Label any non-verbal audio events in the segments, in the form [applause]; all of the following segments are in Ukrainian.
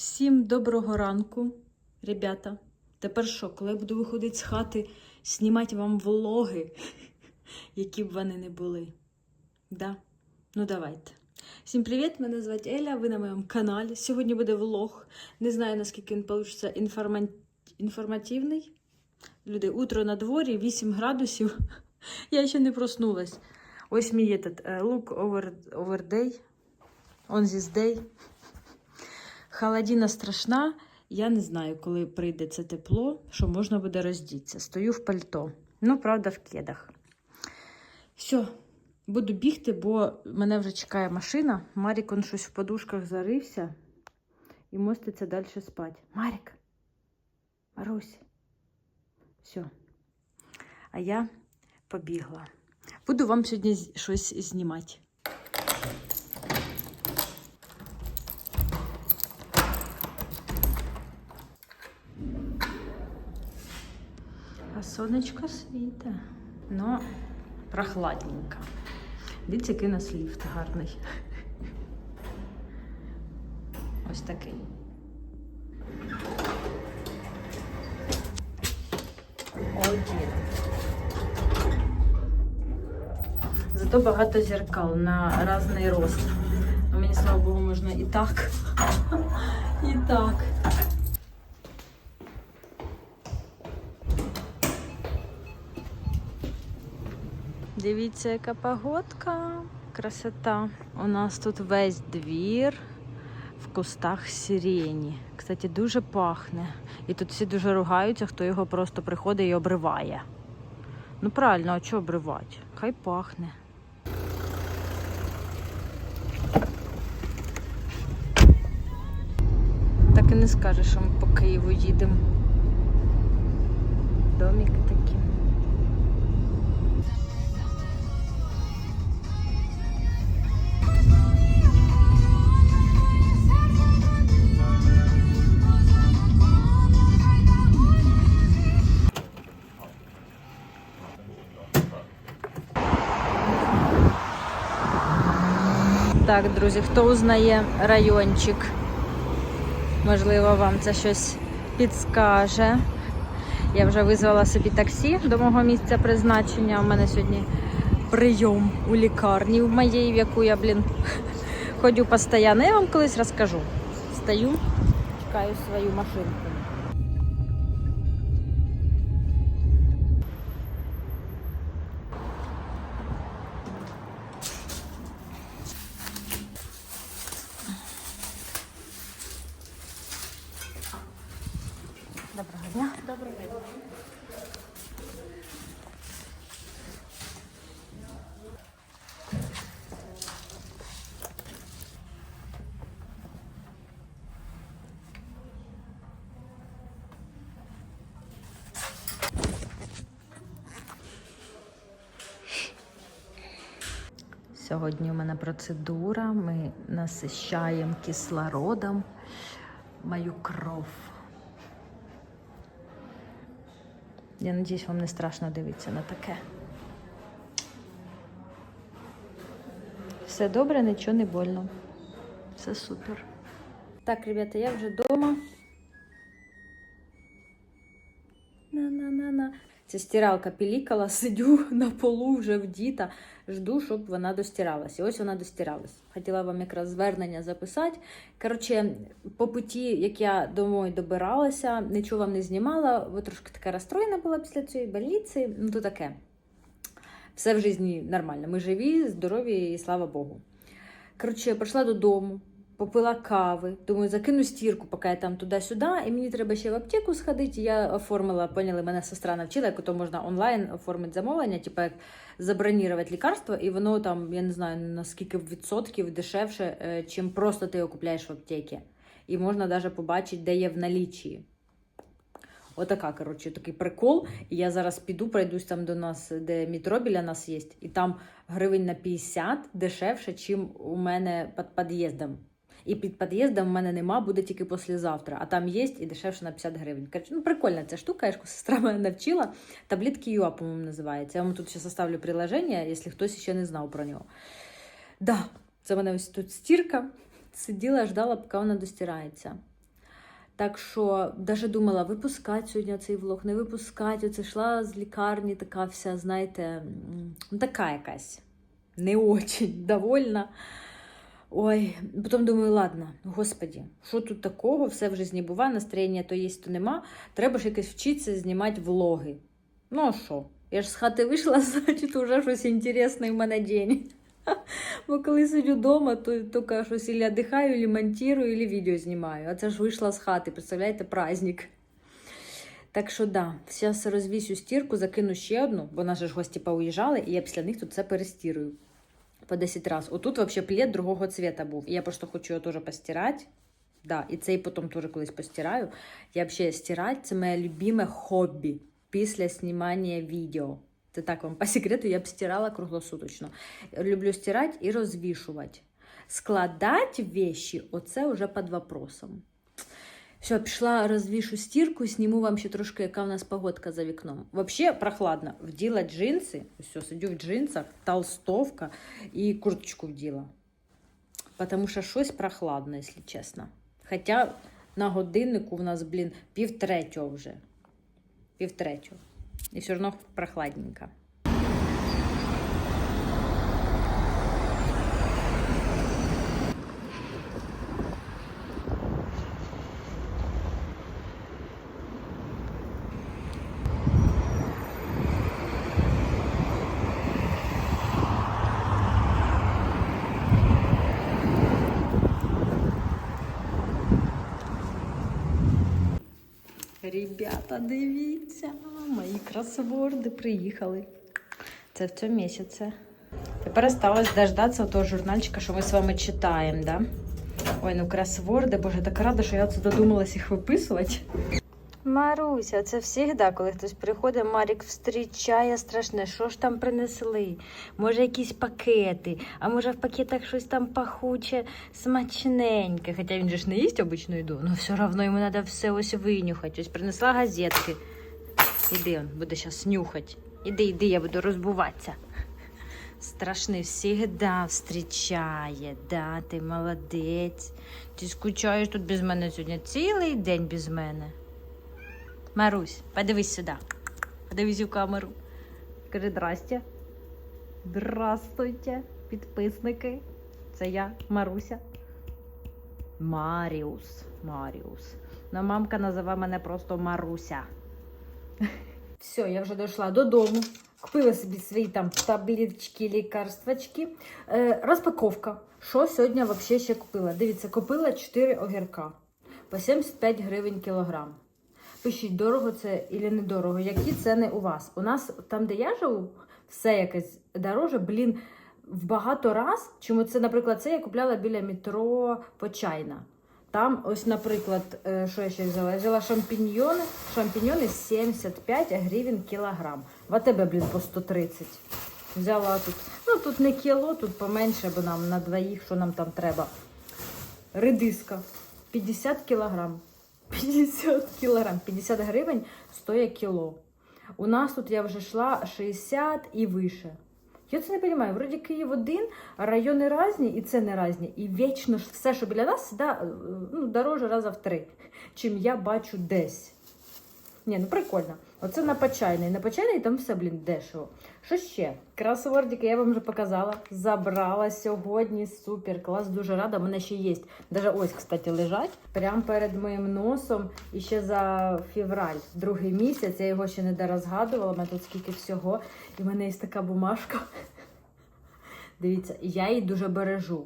Всім доброго ранку, ребята. Тепер що, коли я буду виходити з хати, знімати вам влоги, [laughs] які б вони не були. Да? Ну давайте. Всім привіт! Мене звати Еля, ви на моєму каналі. Сьогодні буде влог. Не знаю, наскільки він вийде інформа... інформативний. Люди, утро на дворі, 8 градусів. [laughs] Я ще не проснулась. Ось мій этот, е, look over, over day. On this day. Холодина страшна. Я не знаю, коли прийде це тепло, що можна буде роздітися. Стою в пальто. Ну, правда, в кедах. Все, буду бігти, бо мене вже чекає машина. Марік он щось в подушках зарився і моститься далі спати. Марік, Марусь. Все. А я побігла. Буду вам сьогодні щось знімати. А сонечко світе. Ну, прохладненько. Дивіться, який у нас ліфт гарний. Ось такий. Один. Зато багато зеркал на різний рост. Мені, слава Богу, можна і так, [laughs] і так. Дивіться, яка погодка. Красота. У нас тут весь двір в кустах сирені. Кстати, дуже пахне. І тут всі дуже ругаються, хто його просто приходить і обриває. Ну правильно, а чого обривати? Хай пахне. Так і не скажеш, що ми по Києву їдемо. Домики такі. Так, друзі, хто узнає райончик? Можливо, вам це щось підскаже. Я вже визвала собі таксі до мого місця призначення. У мене сьогодні прийом у лікарні в моєї, в яку я, блін, [laughs] ходю постійно. Я вам колись розкажу. Стою, чекаю свою машинку. Сьогодні у мене процедура. Ми насищаємо кислородом мою кров. Я надіюсь, вам не страшно дивитися на таке. Все добре, нічого не больно. Все супер. Так, ребята, я вже вдома. На-на-на-на. Це стиралка пілікала, [laughs] сидю на полу вже вдіта, жду, щоб вона достиралася. І ось вона достиралась. Хотіла вам якраз звернення записати. Коротше, по путі, як я домой добиралася, нічого вам не знімала, бо трошки така розстроєна була після цієї больниці. Ну, то таке. Все в житті нормально. Ми живі, здорові і слава Богу. Коротше, прийшла додому, попила кави. Думаю, закину стірку, поки я там туди-сюди, і мені треба ще в аптеку сходити. Я оформила, поняли, мене сестра навчила, як то можна онлайн оформити замовлення, типу як забронірувати лікарство, і воно там, я не знаю, на відсотків дешевше, е, чим просто ти його купляєш в аптеці. І можна навіть побачити, де є в налічі. Отака, коротше, такий прикол. І я зараз піду, пройдусь там до нас, де метро біля нас є, і там гривень на 50 дешевше, чим у мене під під'їздом. І під під'їздом в мене нема, буде тільки післязавтра, а там є і дешевше на 50 гривень. Коротше, ну, прикольна ця штука, я ж [laughs] сестра мене навчила. Таблетки ЮА, по-моєму, називається. Я вам тут ще составлю приложення, якщо хтось ще не знав про нього. Да, це в мене ось тут стірка. Сиділа, ждала, поки вона достирається. Так що даже думала, випускати сьогодні цей влог, не випускати. Оце йшла з лікарні, така вся, знаєте, ну, така якась не очень довольна. Ой, потім думаю, ладно, господі, що тут такого? Все в житті буває, настроєння то є, то нема. Треба ж якось вчитися знімати влоги. Ну а що? Я ж з хати вийшла, [laughs] значить, вже щось інтересне в мене день. [laughs] Бо коли сиджу вдома, то тільки щось ілі дихаю, ілі монтую, ілі відео знімаю. А це ж вийшла з хати, представляєте, праздник. Так що да, зараз розвісю стірку, закину ще одну, бо наші ж гості поуїжджали, і я після них тут все перестірую по 10 разів. Отут взагалі плед другого цвіта був. Я просто хочу його теж постирати. Да, і цей потім теж колись постираю. Я взагалі стирати це моє любиме хобі після знімання відео. Це так вам по секрету, я б стирала круглосуточно. Люблю стирати і розвішувати. Складати вещи, оце вже під вопросом. Все, пішла розвішу стірку, зніму вам ще трошки, яка в нас погодка за вікном. Вообще прохладно. Вділа джинси, все, сидю в джинсах, толстовка і курточку вділа. Потому що щось прохладно, якщо чесно. Хоча на годиннику в нас, блін, пів третього вже. Пів третього. І все одно прохладненько. Ребята, дивіться, мої кросворди приїхали. Це в цьому місяці. Тепер осталось дождатися того журнальчика, що ми з вами читаємо, да? Ой, ну кросворди, боже, так рада, що я це додумалась їх виписувати. Маруся, це завжди, коли хтось приходить, Марік зустрічає страшне, що ж там принесли? Може, якісь пакети, а може в пакетах щось там пахуче, смачненьке. Хоча він же ж не їсть обичну їду, але все одно йому треба все ось винюхати. Ось принесла газетки. Іди, он буде зараз нюхати. Іди, іди, я буду розбуватися. Страшний всегда зустрічає, да, ти молодець. Ти скучаєш тут без мене сьогодні цілий день без мене. Марусь, подивись сюди. Подивись у камеру. Скажи здрасте. Здравствуйте, підписники. Це я, Маруся. Маріус. Маріус. Но мамка називає мене просто Маруся. [laughs] Все, я вже дійшла додому. Купила собі свої там таблеточки, лікарствочки. Е, розпаковка. Що сьогодні взагалі ще купила? Дивіться, купила 4 огірка по 75 гривень кілограм. Пишіть, дорого це і недорого. Які ціни у вас? У нас там, де я живу, все якесь дороже, блін, в багато раз. Чому це, наприклад, це я купляла біля метро Почайна. Там, ось, наприклад, е, що я ще взяла? Я взяла шампіньйони. Шампіньйони 75 гривень кілограм. В АТБ, блін, по 130. Взяла тут. Ну, тут не кіло, тут поменше, бо нам на двоїх, що нам там треба. Редиска 50 кілограм. 50 кілограм, 50 гривень стоїть кіло. У нас тут я вже йшла 60 і вище. Я це не розумію. Вроді Київ один, райони різні, і це не різні. І вічно ж все, що біля нас, да, ну, дороже раза в три, чим я бачу десь. Ні, ну прикольно. Оце на почайний. На почайний там все, блін, дешево. Що ще? Кросвордики я вам вже показала. Забрала сьогодні. Супер, клас, дуже рада. У мене ще є. Даже ось, кстати, лежать. Прямо перед моїм носом. І ще за февраль, другий місяць. Я його ще не дорозгадувала. У мене тут скільки всього. І в мене є така бумажка. Дивіться, я її дуже бережу.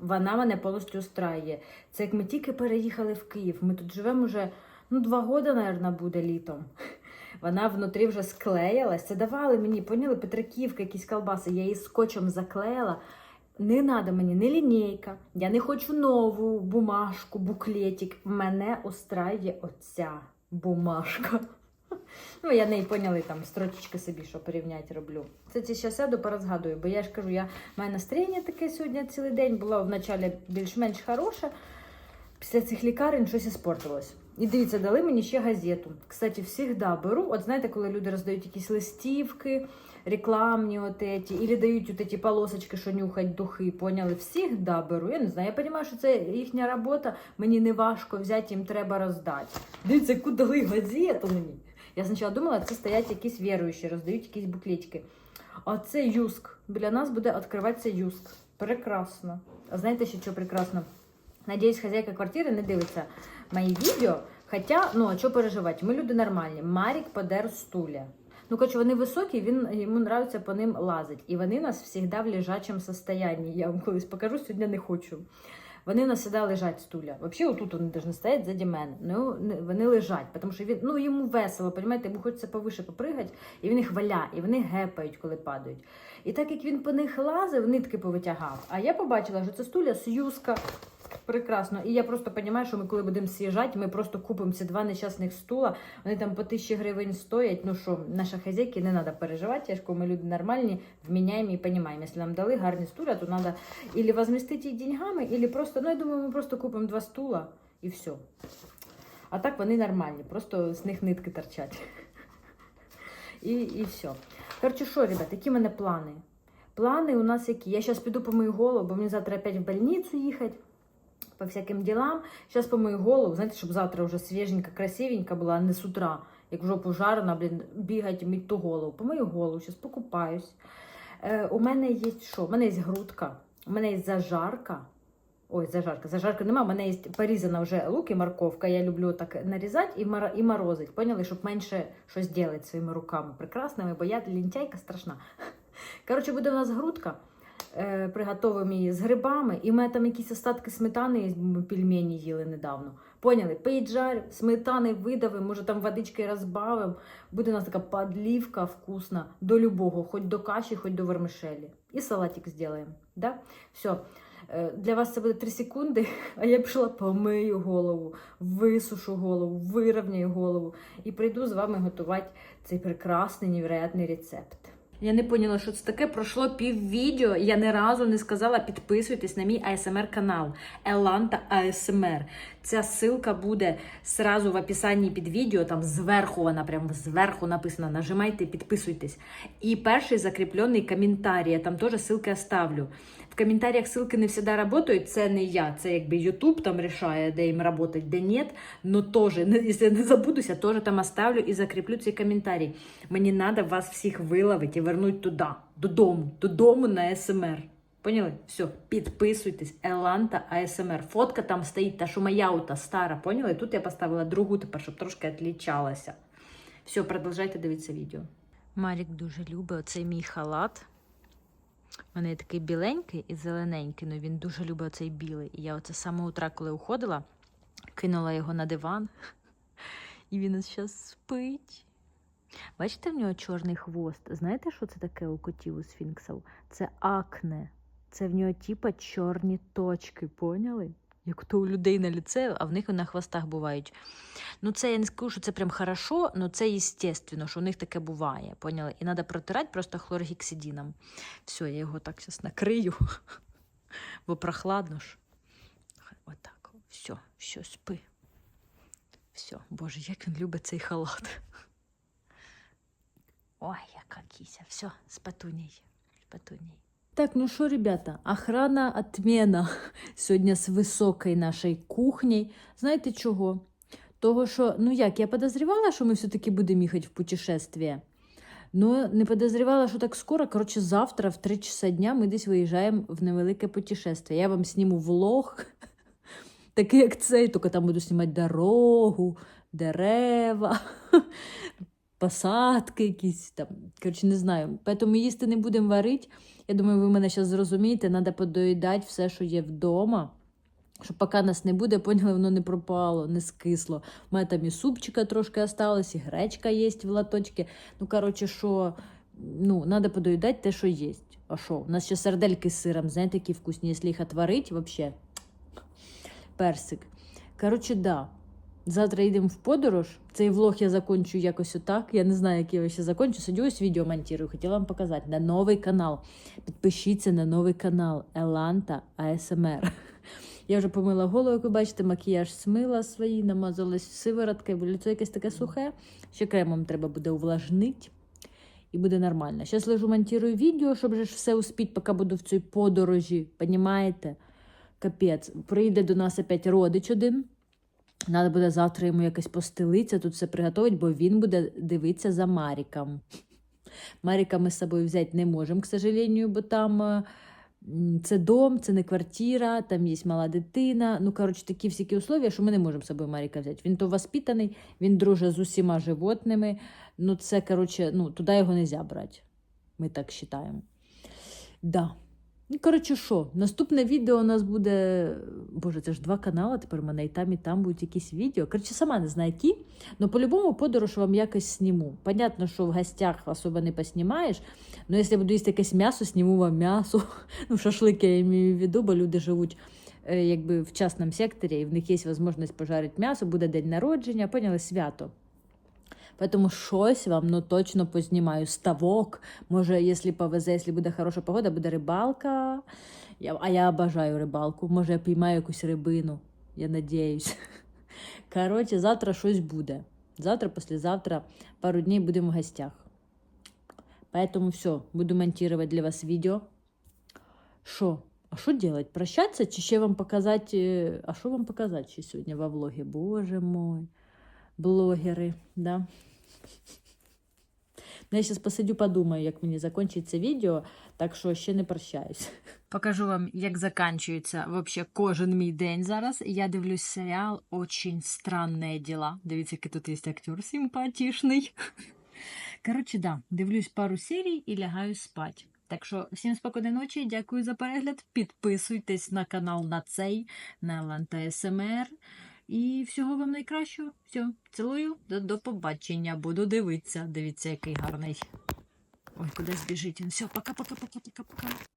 Вона мене повністю устраює. Це як ми тільки переїхали в Київ. Ми тут живемо вже ну, два роки, мабуть, буде літом. [laughs] Вона внутрі вже склеїлась. Це давали мені, поняли, Петриківка, якісь колбаси. Я її скотчем заклеїла. Не треба мені не лінійка. Я не хочу нову бумажку, буклетик. Мене устраює оця бумажка. [laughs] Ну, я неї поняли там строчечки собі, що порівняти роблю. Це ці ще сяду, порозгадую, бо я ж кажу, я моє настроєння таке сьогодні цілий день було вначалі більш-менш хороше. Після цих лікарень щось іспортилось. І дивіться, дали мені ще газету. Кстати, завжди беру. От знаєте, коли люди роздають якісь листівки, рекламні от эти, или дають от эти полосочки, що нюхать духи, поняли? Всігда беру. Я не знаю, я розумію, що це їхня робота, мені не важко взяти, їм треба роздати. Дивіться, яку дали газету мені. Я спочатку думала, це стоять якісь віруючі, роздають якісь буклетики. А це юск. Біля нас буде відкриватися юск. Прекрасно. А знаєте, ще що прекрасно? Надіюсь, хазяйка квартири не дивиться мої відео. Хоча, ну, а що переживати? Ми люди нормальні. Марік подер стуля. Ну, коротше, вони високі, він, йому нравиться по ним лазить. І вони нас завжди в лежачому состоянні. Я вам колись покажу, сьогодні не хочу. Вони у нас завжди лежать стуля. Взагалі, отут вони повинні стоять ззаді мене. Ну, вони лежать, тому що він, ну, йому весело, розумієте, йому хочеться повише попригати, і він їх валя, і вони гепають, коли падають. І так як він по них лазив, нитки повитягав. А я побачила, що це стуля з юска. Прекрасно. І я просто розумію, що ми, коли будемо з'їжджати, ми просто купимо ці два нещасних стула. Вони там по тисячі гривень стоять. Ну що, наша хазяйки не треба переживати. Я ми люди нормальні, вміняємо і розуміємо. Якщо нам дали гарні стуля, то треба або возмістити їх деньгами, або просто, ну я думаю, ми просто купимо два стула і все. А так вони нормальні, просто з них нитки торчать. І, і все. Коротше, що, ребят, які в мене плани? Плани у нас які? Я зараз піду помию голову, бо мені завтра опять в больницю їхати по всяким ділам. Зараз помию голову, знаєте, щоб завтра вже свіженька, красивенька була, а не з утра, як в жопу жарена, блін, бігати, мить ту голову. Помию голову, зараз покупаюсь. Е, у мене є що? У мене є грудка, у мене є зажарка. Ой, зажарка. Зажарки нема, у мене є порізана вже лук і морковка. Я люблю так нарізати і, мор... морозити. Поняли, щоб менше щось робити своїми руками прекрасними, бо я лінтяйка страшна. [laughs] Коротше, буде у нас грудка. Е, приготовимо її з грибами, і ми там якісь остатки сметани пельмені їли недавно. Поняли? Поїджарю, сметани видавимо, може там водички розбавимо. Буде у нас така подлівка вкусна до любого, хоч до каші, хоч до вермишелі. І салатик зробимо. Да? Все. Для вас це буде 3 секунди, [laughs] а я пішла помию голову, висушу голову, вирівняю голову і прийду з вами готувати цей прекрасний невероятний рецепт. Я не поняла, що це таке. Пройшло пів відео. Я ні разу не сказала підписуйтесь на мій АСМР канал Еланта ASMR. Ця ссылка буде сразу в описанні під відео. Там зверху вона прям зверху написана. Нажимайте, підписуйтесь. І перший закріплений коментарій. Я там теж ссылки оставлю. В коментарях ссылки не завжди працюють. Це не я. Це якби YouTube там рішає, де їм працювати, де ні. Но теж, не- якщо не забудуся, теж там оставлю і закріплю цей коментарій. Мені треба вас всіх виловити і вернути туди, додому, додому на СМР. Поняли? Все, підписуйтесь. Еланта АСМР. Фотка там стоїть, та що моя ота стара. Поняли? Тут я поставила другу тепер, щоб трошки відлічалася. Все, продовжайте дивитися відео. Марік дуже любить оцей мій халат. У мене такий біленький і зелененький, але він дуже любить оцей білий. І я оце самого утра, коли уходила, кинула його на диван. [laughs] І він ось зараз спить. Бачите, в нього чорний хвост. Знаєте, що це таке у котів у сфінксів? Це акне. Це в нього типа чорні точки, поняли? Як то у людей на ліце, а в них на хвостах бувають. Ну, це я не скажу, що це прям хорошо, але це естественно, що у них таке буває. Поняли? І треба протирати просто хлоргексидином. Все, я його так зараз накрию, [laughs] бо прохладно ж. Отак. Все, все, спи. Все, Боже, як він любить цей халат. [laughs] Ой, яка кися. Все, з патуней. Так, ну що, ребята, охрана отмена сьогодні з високої нашої кухні. Знаєте чого? Того, що, ну як, я подозревала, що ми все-таки будемо їхати в путешествие. Ну, не подозревала, що так скоро. Коротше, завтра в 3 часа дня ми десь виїжджаємо в невелике путешествие. Я вам зніму влог, [laughs] такий як цей, тільки там буду знімати дорогу, дерева, [laughs] посадки якісь там. Коротше, не знаю. Тому їсти не будемо варити. Я думаю, ви мене зараз зрозумієте, треба подоїдати все, що є вдома. Щоб поки нас не буде, поняли, воно не пропало, не скисло. У мене там і супчика трошки осталось, і гречка є в латочці. Ну, коротше, що ну, треба подоїдати те, що є. А що? У нас ще сардельки з сиром, знаєте, які вкусні, якщо їх отварити, взагалі. Персик. Коротше, да. Завтра йдемо в подорож. Цей влог я закончу якось отак. Я не знаю, як я його ще закончу. Сидю ось відео монтую. Хотіла вам показати на новий канал. Підпишіться на новий канал Еланта АСМР. [laughs] Я вже помила голову, як ви бачите, макіяж смила свої, намазалась сивороткою, бо лицо якесь таке сухе. Ще кремом треба буде увлажнити. І буде нормально. Зараз лежу монтую відео, щоб же все успіть, поки буду в цій подорожі. Понімаєте? Капець. Прийде до нас опять родич один. Треба буде завтра йому якось постелитися, тут все приготувати, бо він буде дивитися за Маріком. Маріка ми з собою взяти не можемо, к сожалению, бо там е, це дом, це не квартира, там є мала дитина. Ну, коротше, такі всякі условия, що ми не можемо з собою Маріка взяти. Він то воспитаний, він дружить з усіма животними. Ну, це, коротше, ну, туди його не можна брати. Ми так вважаємо. Да. Ну, коротше, що, наступне відео у нас буде. Боже, це ж два канали, тепер у мене і там, і там будуть якісь відео. Коротше, сама не знаю які. але по-любому подорож вам якось сніму. Понятно, що в гостях особо не поснімаєш. але якщо буду їсти якесь м'ясо, сніму вам м'ясо. [laughs] Ну, шашлики я маю в виду, бо люди живуть е, якби в частному секторі, і в них є можливість пожарити м'ясо, буде день народження, поняли, свято. Поэтому щось вам ну, точно познімаю. Ставок. Може, якщо повезе, якщо буде хороша погода, буде рибалка. Я, а я обожаю рибалку. Може, я піймаю якусь рибину. Я надіюсь. [laughs] Коротше, завтра щось буде. Завтра, післязавтра, пару днів будемо в гостях. Поэтому все, буду монтировать для вас відео. Що? А що делать? Прощаться? Чи ще вам показати? е, А що вам показати ще сьогодні во влогі? Боже мой блогери, да. Я зараз посидю, подумаю, як мені закінчиться відео, так що ще не прощаюсь. Покажу вам, як закінчується вообще кожен мій день зараз. Я дивлюсь серіал «Очень странные дела». Дивіться, який тут є актер симпатичний. Коротше, да, дивлюсь пару серій і лягаю спать. Так що всім спокійної ночі, дякую за перегляд. Підписуйтесь на канал на цей, на Ланта СМР. І всього вам найкращого. Все, цілую, до, до побачення. Буду дивитися. Дивіться, який гарний. Ой, кудись біжить він. Все, пока-пока-пока-пока-пока.